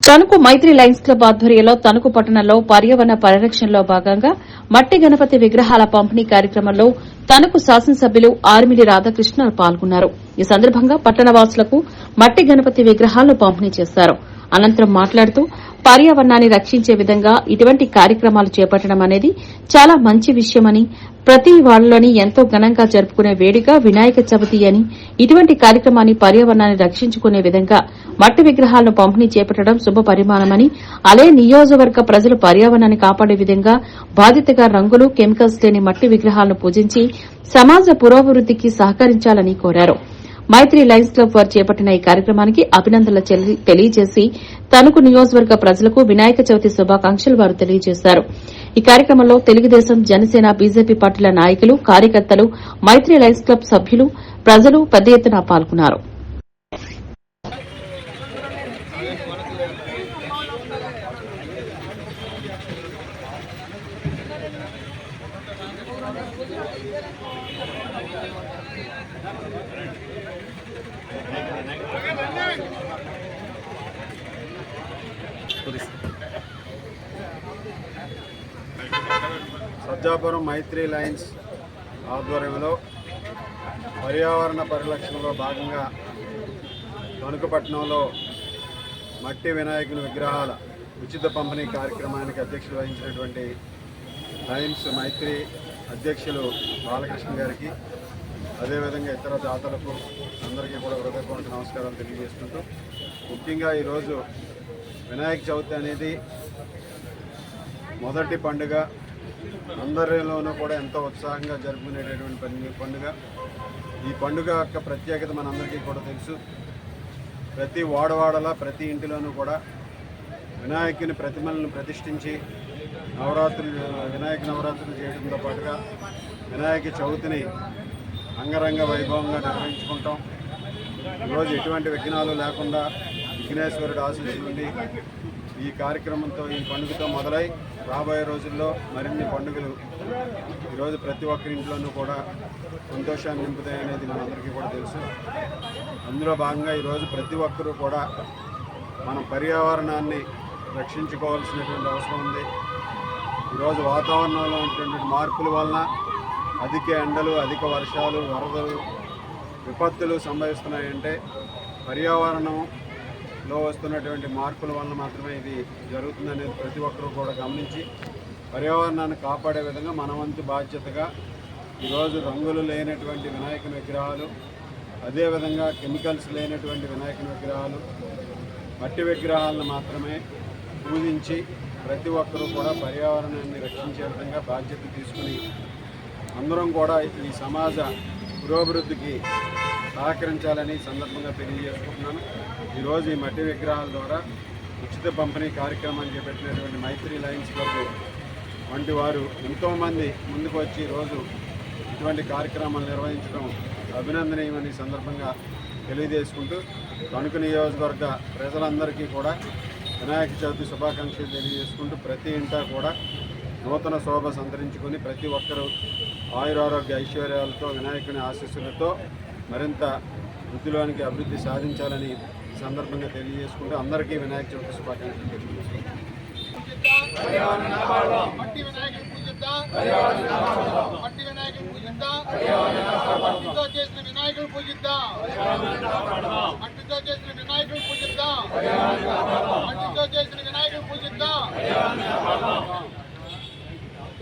తణుకు మైత్రి lines club ఆధ్వర్యంలో తణుకు పట్టణంలో పర్యావరణ పరిరక్షణలో భాగంగా మట్టి గణపతి విగ్రహాల పంపిణీ కార్యక్రమంలో తణుకు శాసనసభ్యులు ఆర్మిలి రాధాకృష్ణ పాల్గొన్నారు. ఈ సందర్భంగా పట్టణవాసులకు మట్టి గణపతి విగ్రహాలను పంపిణీ చేశారు. అనంతరం మాట్లాడుతూ పర్యావరణాన్ని రక్షించే విధంగా ఇటువంటి కార్యక్రమాలు చేపట్టడం అనేది చాలా మంచి విషయమని ప్రతి వాడలోని ఎంతో ఘనంగా జరుపుకునే వేడుక వినాయక చవితి అని ఇటువంటి కార్యక్రమాన్ని పర్యావరణాన్ని రక్షించుకునే విధంగా మట్టి విగ్రహాలను పంపిణీ చేపట్టడం శుభ పరిమాణమని అలే నియోజకవర్గ ప్రజలు పర్యావరణాన్ని కాపాడే విధంగా బాధితగా రంగులు కెమికల్స్ లేని మట్టి విగ్రహాలను పూజించి సమాజ పురోభివృద్దికి సహకరించాలని కోరారు. మైత్రి లయన్స్ క్లబ్ వారు చేపట్టిన ఈ కార్యక్రమానికి అభినందనలు తెలియజేసి తణుకు నియోజకవర్గ ప్రజలకు వినాయక చవితి శుభాకాంక్షలు వారు తెలియజేశారు. ఈ కార్యక్రమంలో తెలుగుదేశం జనసేన బీజేపీ పార్టీల నాయకులు కార్యకర్తలు మైత్రి లయన్స్ క్లబ్ సభ్యులు ప్రజలు పెద్ద ఎత్తున పాల్గొన్నారు. సజ్జాపురం మైత్రి లైన్స్ ఆధ్వర్యంలో పర్యావరణ పరిరక్షణలో భాగంగా తణుకుపట్నంలో మట్టి వినాయకుని విగ్రహాల ఉచిత పంపిణీ కార్యక్రమానికి అధ్యక్షులు వహించినటువంటి లైన్స్ మైత్రి అధ్యక్షులు బాలకృష్ణ గారికి అదేవిధంగా ఇతర దాతలకు అందరికీ కూడా హృదయపూర్వక నమస్కారాలు తెలియజేసుకుంటూ ముఖ్యంగా ఈరోజు వినాయక చవితి అనేది మొదటి పండుగ. అందరిలోనూ కూడా ఎంతో ఉత్సాహంగా జరుపుకునేటటువంటి పండుగ పండుగ. ఈ పండుగ యొక్క ప్రత్యేకత మనందరికీ కూడా తెలుసు. ప్రతి వాడవాడలా ప్రతి ఇంటిలోనూ కూడా వినాయకుని ప్రతిమలను ప్రతిష్ఠించి నవరాత్రులు వినాయక నవరాత్రులు చేయడంతో పాటుగా వినాయక చవితిని అంగరంగ వైభవంగా నిర్వహించుకుంటాం. ఈరోజు ఎటువంటి విఘ్నాలు లేకుండా విఘ్నేశ్వరుడు ఆశీస్సులు ఈ కార్యక్రమంతో ఈ పండుగతో మొదలై రాబోయే రోజుల్లో మరిన్ని పండుగలు ఈరోజు ప్రతి ఒక్కరి ఇంట్లోనూ కూడా సంతోషాన్ని నింపుతాయి అనేది మనందరికీ కూడా తెలుసు. అందులో భాగంగా ఈరోజు ప్రతి ఒక్కరూ కూడా మన పర్యావరణాన్ని రక్షించుకోవాల్సినటువంటి అవసరం ఉంది. ఈరోజు వాతావరణంలో ఉన్నటువంటి మార్పుల వలన అధిక ఎండలు అధిక వర్షాలు వరదలు విపత్తులు సంభవిస్తున్నాయంటే పర్యావరణంలో వస్తున్నటువంటి మార్పుల వలన మాత్రమే ఇది జరుగుతుందనేది ప్రతి ఒక్కరూ కూడా గమనించి పర్యావరణాన్ని కాపాడే విధంగా మన వంతు బాధ్యతగా ఈరోజు రంగులు లేనటువంటి వినాయకుని విగ్రహాలు అదేవిధంగా కెమికల్స్ లేనటువంటి వినాయకుని విగ్రహాలు మట్టి విగ్రహాలను మాత్రమే పూజించి ప్రతి ఒక్కరూ కూడా పర్యావరణాన్ని రక్షించే విధంగా బాధ్యత తీసుకుని అందరం కూడా ఈ సమాజ పురోభివృద్ధికి సహకరించాలని సందర్భంగా తెలియజేసుకుంటున్నాను. ఈరోజు ఈ మట్టి విగ్రహాల ద్వారా ఉచిత పంపిణీ కార్యక్రమాన్ని చేపట్టినటువంటి మైత్రి లయన్స్ క్లబ్ వంటి వారు ఎంతోమంది ముందుకు వచ్చి ఈరోజు ఇటువంటి కార్యక్రమాలు నిర్వహించడం అభినందనీయమని సందర్భంగా తెలియజేసుకుంటూ తణుకు నియోజకవర్గ ప్రజలందరికీ కూడా వినాయక చవితి శుభాకాంక్షలు తెలియజేసుకుంటూ ప్రతి ఇంటా కూడా నూతన శోభ సంతరించుకొని ప్రతి ఒక్కరూ ఆయురారోగ్య ఐశ్వర్యాలతో వినాయకుని ఆశీస్సులతో మరింత వృద్ధిలోనికి అభివృద్ధి సాధించాలని సందర్భంగా తెలియజేసుకుంటూ అందరికీ వినాయక చవితి శుభాకాంక్షలు తెలియజేసుకుంటాం మట్టి వినాయకుని పూజిద్దాం మట్టి వినాయకుని పూజిద్దాం మట్టితో చేసిన వినాయకుని పూజిద్దాం. మట్టితో